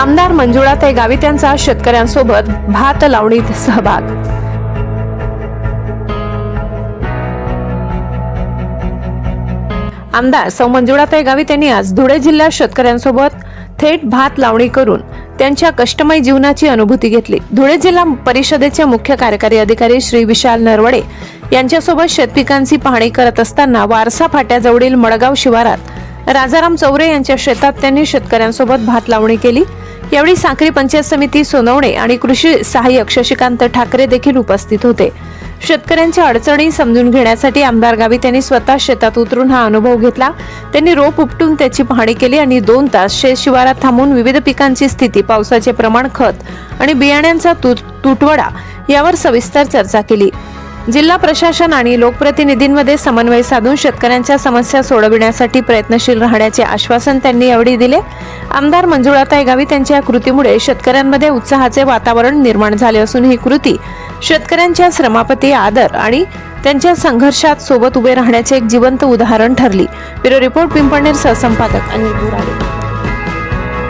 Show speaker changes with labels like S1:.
S1: आमदार मंजुळाताई गावित यांचा शेतकऱ्यांसोबत भात लावणीत सहभाग. आमदार सौ मंजुळाताई गावित यांनी आज धुळे जिल्ह्यात शेतकऱ्यांसोबत थेट भात लावणी करून त्यांच्या कष्टमय जीवनाची अनुभूती घेतली. धुळे जिल्हा परिषदेचे मुख्य कार्यकारी अधिकारी श्री विशाल नरवडे यांच्यासोबत शेतपिकांची पाहणी करत असताना वारसा फाट्याजवळील मडगाव शिवारात राजाराम चौरे यांच्या शेतात त्यांनी शेतकऱ्यांसोबत भात लावणी केली. यावेळी साखरी पंचायत समिती सोनवणे आणि कृषी सहाय्यक शशिकांत ठाकरे देखील उपस्थित होते. शेतकऱ्यांच्या अडचणी समजून घेण्यासाठी आमदार गावित यांनी स्वतः शेतात उतरून हा अनुभव घेतला. त्यांनी रोप उपटून त्याची पाहणी केली आणि दोन तास शेत शिवारात थांबून विविध पिकांची स्थिती पावसाचे प्रमाण खत आणि बियाण्यांचा तुटवडा यावर सविस्तर चर्चा केली. जिल्हा प्रशासन आणि लोकप्रतिनिधींमध्ये समन्वय साधून शेतकऱ्यांच्या समस्या सोडविण्यासाठी प्रयत्नशील राहण्याचे आश्वासन त्यांनी यावेळी दिले. आमदार मंजुळाताई गावित यांच्या या कृतीमुळे शेतकऱ्यांमध्ये उत्साहाचे वातावरण निर्माण झाले असून ही कृती शेतकऱ्यांच्या श्रमापती आदर आणि त्यांच्या संघर्षात सोबत उभे राहण्याचे एक जिवंत उदाहरण ठरली. ब्युरो रिपोर्ट पिंपळनेर सहसंपादक अनिल बुराडे